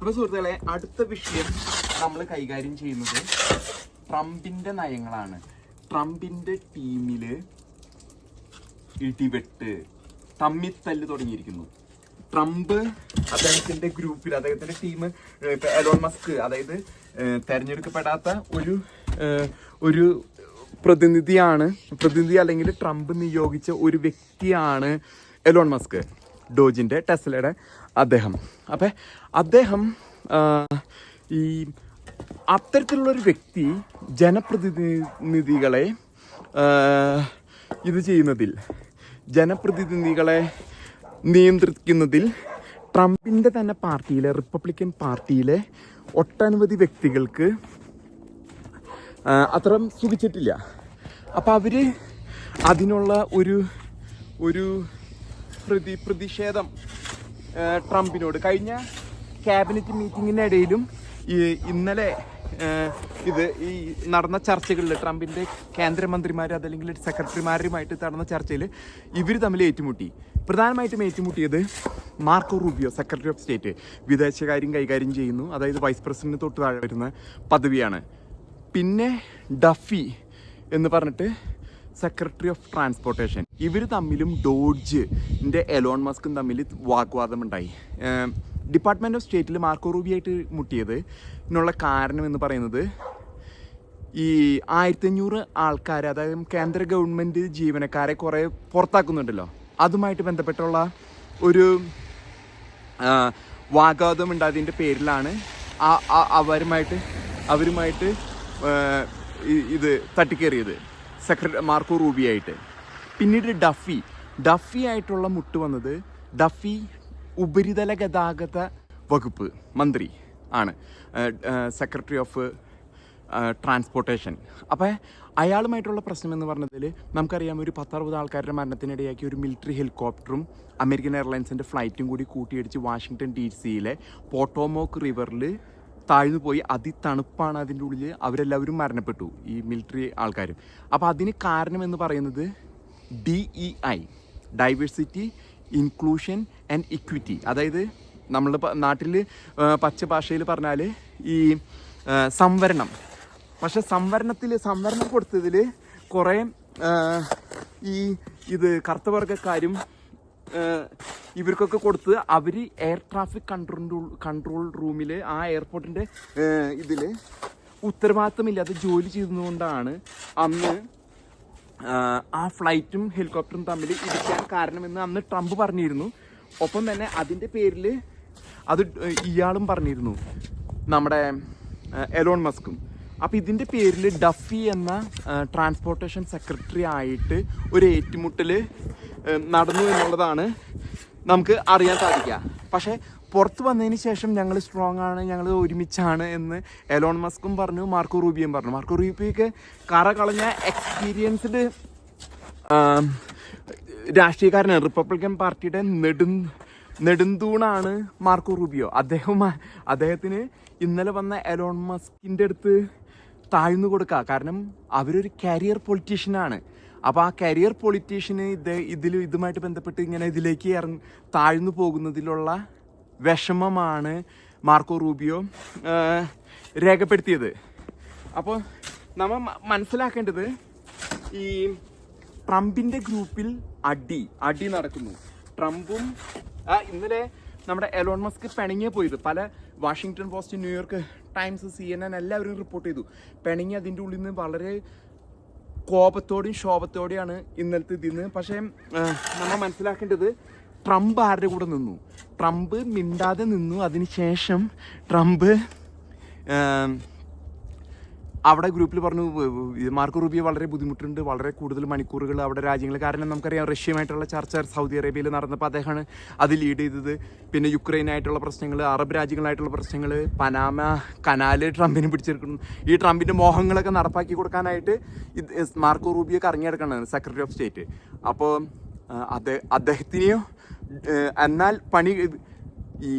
അപ്പൊ സുഹൃത്തുക്കളെ അടുത്ത വിഷയം നമ്മൾ കൈകാര്യം ചെയ്യുന്നത് ട്രംപിന്റെ നയങ്ങളാണ്. ട്രംപിന്റെ ടീമിൽ ഇടിവെട്ട് തമ്മിത്തല്ല് തുടങ്ങിയിരിക്കുന്നു. ട്രംപ് അദ്ദേഹത്തിന്റെ ഗ്രൂപ്പിൽ അദ്ദേഹത്തിന്റെ ടീം എലോൺ മസ്ക് അതായത് തെരഞ്ഞെടുക്കപ്പെടാത്ത ഒരു ഒരു പ്രതിനിധിയാണ് പ്രതിനിധി അല്ലെങ്കിൽ ട്രംപ് നിയോഗിച്ച ഒരു വ്യക്തിയാണ് എലോൺ മസ്ക്. ഡോജിന്റെ ടെസ്ലയുടെ അദ്ദേഹം. അപ്പം അദ്ദേഹം ഈ അത്തരത്തിലുള്ളൊരു വ്യക്തി ജനപ്രതിനിധികളെ ഇത് ചെയ്യുന്നതിൽ ജനപ്രതിനിധികളെ നിയന്ത്രിക്കുന്നതിൽ ട്രംപിന്റെ തന്നെ പാർട്ടിയിലെ റിപ്പബ്ലിക്കൻ പാർട്ടിയിലെ ഒട്ടനവധി വ്യക്തികൾക്ക് അത്ര സുഖിച്ചിട്ടില്ല. അപ്പോൾ അവർ അതിനുള്ള ഒരു ഒരു പ്രതി പ്രതിഷേധം ട്രംപിനോട്. കഴിഞ്ഞ ക്യാബിനറ്റ് മീറ്റിങ്ങിനിടയിലും ഇന്നലെ ഇത് ഈ നടന്ന ചർച്ചകളിൽ ട്രംപിന്റെ കേന്ദ്രമന്ത്രിമാർ അതല്ലെങ്കിൽ സെക്രട്ടറിമാരുമായിട്ട് നടന്ന ചർച്ചയിൽ ഇവർ തമ്മിൽ ഏറ്റുമുട്ടി. പ്രധാനമായിട്ടും ഏറ്റുമുട്ടിയത് Marco Rubio secretary of state. വിദേശകാര്യം കൈകാര്യം ചെയ്യുന്നു. അതായത് വൈസ് പ്രസിഡന്റ് തൊട്ട് താഴെ വരുന്ന പദവിയാണ്. പിന്നെ ഡഫി എന്ന് പറഞ്ഞിട്ട് സെക്രട്ടറി ഓഫ് ട്രാൻസ്പോർട്ടേഷൻ ഇവർ തമ്മിലും ഡോഡ്ജിന്റെ എലോൺ മസ്കും തമ്മിൽ വാഗ്വാദമുണ്ടായി. ഡിപ്പാർട്ട്മെന്റ് ഓഫ് സ്റ്റേറ്റിൽ മാർക്കോ റൂബിയായിട്ട് മുട്ടിയത്. എന്നുള്ള കാരണം എന്ന് പറയുന്നത് ഈ ആയിരത്തി അഞ്ഞൂറ് ആൾക്കാർ അതായത് കേന്ദ്ര ഗവൺമെന്റ് ജീവനക്കാരെ കുറേ പുറത്താക്കുന്നുണ്ടല്ലോ. അതുമായിട്ട് ബന്ധപ്പെട്ടുള്ള ഒരു വാഗ്വാദം ഉണ്ടായതിന്റെ പേരിലാണ് അവരുമായിട്ട് അവരുമായിട്ട് ഇത് തട്ടിക്കേറിയത്. സെക്രട്ടറി മാർക്കോ റൂബി ആയിട്ട് പിന്നീട് ഡഫി. ഡഫി ആയിട്ടുള്ള മുട്ട് വന്നത് ഡഫി ഉപരിതല ഗതാഗത വകുപ്പ് മന്ത്രി ആണ്. Secretary of transportation. അപ്പോൾ അയാളുമായിട്ടുള്ള പ്രശ്നം എന്ന് പറഞ്ഞതിൽ നമുക്കറിയാം ഒരു പത്തറുപത് ആൾക്കാരുടെ മരണത്തിനിടയാക്കി ഒരു മിലിറ്ററി ഹെലികോപ്റ്ററും അമേരിക്കൻ എയർലൈൻസിന്റെ ഫ്ലൈറ്റും കൂടി കൂട്ടിയിടിച്ച് വാഷിങ്ടൺ ഡി സിയിലെ പോട്ടോമോക്ക് റിവറിൽ താഴ്ന്നു പോയി അതിതണുപ്പാണ് അതിന്റെ ഉള്ളിൽ അവരെല്ലാവരും മരണപ്പെട്ടു ഈ മിലിറ്ററി ആൾക്കാരും. അപ്പോൾ അതിന് കാരണം എന്ന് പറയുന്നത് D E I diversity inclusion and equity അതായത് നമ്മളുടെ നാട്ടിൽ പച്ച ഭാഷയിൽ പറഞ്ഞാൽ ഈ സംവരണം. പക്ഷെ സംവരണത്തിൽ സംവരണം കൊടുത്തതിൽ കുറേ ഈ ഇത് കറുത്ത വർഗക്കാരും ആ, ഇവർക്കൊക്കെ കൊടുത്ത് അവർ എയർ ട്രാഫിക് കൺട്രോൾ കൺട്രോൾ റൂമിൽ ആ എയർപോർട്ടിന്റെ ഇതിൽ ഉത്തരവാദിത്തമില്ലാതെ ജോലി ചെയ്തതുകൊണ്ടാണ് അന്ന് ആ ഫ്ലൈറ്റും ഹെലികോപ്റ്ററും തമ്മിൽ ഇരിക്കാൻ കാരണമെന്ന് അന്ന് ട്രംപ് പറഞ്ഞിരുന്നു. ഒപ്പം തന്നെ അതിന്റെ പേരിൽ അത് ഇയാളും പറഞ്ഞിരുന്നു. നമ്മുടെ എലോൺ മസ്കും അപ്പോൾ ഇതിന്റെ പേരിൽ ഡഫി എന്ന ട്രാൻസ്പോർട്ടേഷൻ സെക്രട്ടറി ആയിട്ട് ഒരു ഏറ്റുമുട്ടൽ നടന്നു എന്നുള്ളതാണ് നമുക്ക് അറിയാൻ സാധിക്കുക. പക്ഷേ പുറത്ത് വന്നതിന് ശേഷം ഞങ്ങൾ സ്ട്രോങ് ആണ് ഞങ്ങൾ ഒരുമിച്ചാണ് എന്ന് എലോൺ മസ്കും പറഞ്ഞു മാർക്കോ റൂബിയും പറഞ്ഞു. മാർക്കോ റൂബിയൊക്കെ കറ കളഞ്ഞ എക്സ്പീരിയൻസ്ഡ് രാഷ്ട്രീയക്കാരനാണ്. റിപ്പബ്ലിക്കൻ പാർട്ടിയുടെ നെടും നെടുന്തൂണാണ് മാർക്കോ റൂബിയോ അദ്ദേഹം അദ്ദേഹത്തിന് ഇന്നലെ വന്ന എലോൺ മസ്കിന്റെ അടുത്ത് താഴ്ന്നു കൊടുക്കുക. കാരണം അവരൊരു കരിയർ പൊളിറ്റീഷ്യനാണ് അപ്പോൾ ആ കരിയർ പൊളിറ്റീഷ്യന് ഇത് ഇതിൽ ഇതുമായിട്ട് ബന്ധപ്പെട്ട് ഇങ്ങനെ ഇതിലേക്ക് ഇറങ്ങി താഴ്ന്നു പോകുന്നതിലുള്ള വിഷമമാണ് മാർക്കോ റൂബിയോ രേഖപ്പെടുത്തിയത്. അപ്പോൾ നമ്മൾ മനസ്സിലാക്കേണ്ടത് ഈ ട്രംപിന്റെ ഗ്രൂപ്പിൽ അടി അടി നടക്കുന്നു. ട്രംപും ആ ഇന്നലെ നമ്മുടെ എലോൺ മസ്ക് പിണങ്ങിയേ പോയത്. പല Washington Post New York Times C N N എല്ലാവരും റിപ്പോർട്ട് ചെയ്തു. പിണങ്ങി അതിന്റെ ഉള്ളിൽ നിന്ന് വളരെ കോപത്തോടെയും ശോഭത്തോടെയാണ് ഇന്നലത്തെ ഇതിന്ന് പക്ഷേ നമ്മൾ മനസ്സിലാക്കേണ്ടത് ട്രംപ് ആരുടെ കൂടെ നിന്നു? ട്രംപ് മിണ്ടാതെ നിന്നു. അതിനുശേഷം ട്രംപ് അവിടെ ഗ്രൂപ്പിൽ പറഞ്ഞു മാർക്ക് റൂബിയ വളരെ ബുദ്ധിമുട്ടുണ്ട് വളരെ കൂടുതൽ മണിക്കൂറുകൾ അവിടെ രാജ്യങ്ങൾ കാരണം നമുക്കറിയാം റഷ്യയുമായിട്ടുള്ള ചർച്ച സൗദി അറേബ്യയിൽ നടന്നപ്പോൾ അദ്ദേഹമാണ് അത് ലീഡ് ചെയ്തത്. പിന്നെ യുക്രൈനായിട്ടുള്ള പ്രശ്നങ്ങൾ അറബ് രാജ്യങ്ങളായിട്ടുള്ള പ്രശ്നങ്ങൾ പനാമ കനാല് ട്രംപിന് പിടിച്ചെടുക്കുന്നു. ഈ ട്രംപിന്റെ മോഹങ്ങളൊക്കെ നടപ്പാക്കി കൊടുക്കാനായിട്ട് ഇത് മാർക്കോ റൂബിയൊക്കെ ഇറങ്ങിയെടുക്കണം സെക്രട്ടറി ഓഫ് സ്റ്റേറ്റ്. അപ്പോൾ അദ്ദേഹം അദ്ദേഹത്തിനെയോ എന്നാൽ പണി ഈ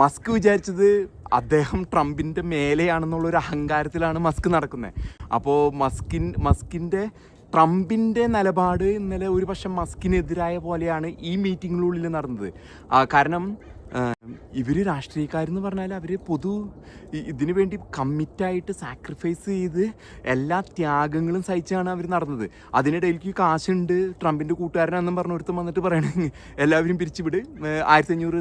മസ്ക് വിചാരിച്ചത് അദ്ദേഹം ട്രംപിന്റെ മേലെയാണെന്നുള്ള ഒരു അഹങ്കാരത്തിലാണ് മസ്ക് നടക്കുന്നത്. അപ്പോൾ മസ്കിൻ മസ്കിന്റെ ട്രംപിന്റെ നിലപാട് ഇന്നലെ ഒരു പക്ഷേ മസ്കിനെതിരായ പോലെയാണ് ഈ മീറ്റിങ്ങിനുള്ളിൽ നടന്നത്. കാരണം ഇവർ രാഷ്ട്രീയക്കാരെന്ന് പറഞ്ഞാൽ അവർ പൊതു ഇതിനു വേണ്ടി കമ്മിറ്റായിട്ട് സാക്രിഫൈസ് ചെയ്ത് എല്ലാ ത്യാഗങ്ങളും സഹിച്ചാണ് അവർ നടന്നത്. അതിനിടയിലേക്ക് കാശുണ്ട് ട്രംപിന്റെ കൂട്ടുകാരനാണെന്നും പറഞ്ഞ ഒരുത്തം വന്നിട്ട് പറയണമെങ്കിൽ എല്ലാവരും പിരിച്ചുവിട്. ആയിരത്തി അഞ്ഞൂറ്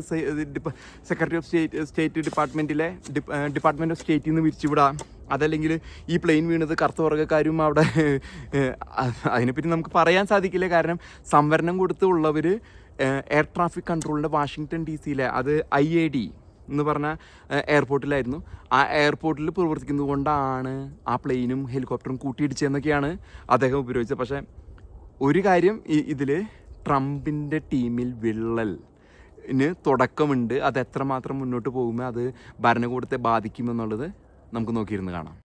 സെക്രട്ടറി ഓഫ് സ്റ്റേറ്റ് സ്റ്റേറ്റ് ഡിപ്പാർട്ട്മെന്റിലെ ഡിപ്പാർട്ട്മെന്റ് ഓഫ് സ്റ്റേറ്റിൽ നിന്ന് പിരിച്ചുവിടാം. അതല്ലെങ്കിൽ ഈ പ്ലെയിൻ വീണത് കറുത്ത വർഗക്കാരും അവിടെ അതിനെപ്പറ്റി നമുക്ക് പറയാൻ സാധിക്കില്ല. കാരണം സംവരണം കൊടുത്തുള്ളവർ എയർ ട്രാഫിക് കൺട്രോളിന്റെ വാഷിങ്ടൺ ഡി സിയിലെ അത് ഐ എ ഡി എന്ന് പറഞ്ഞ എയർപോർട്ടിലായിരുന്നു ആ എയർപോർട്ടിൽ പ്രവർത്തിക്കുന്നത് കൊണ്ടാണ് ആ പ്ലെയിനും ഹെലികോപ്റ്ററും കൂട്ടിയിടിച്ചതെന്നൊക്കെയാണ് അദ്ദേഹം ഉപയോഗിച്ചത് പക്ഷേ ഒരു കാര്യം ഇതിൽ ട്രംപിന്റെ ടീമിൽ വിള്ളൽ ന് തുടക്കമുണ്ട്. അത് എത്രമാത്രം മുന്നോട്ട് പോകുമ്പോൾ അത് ഭരണകൂടത്തെ ബാധിക്കുമെന്നുള്ളത് നമുക്ക് നോക്കിയിരുന്ന് കാണാം.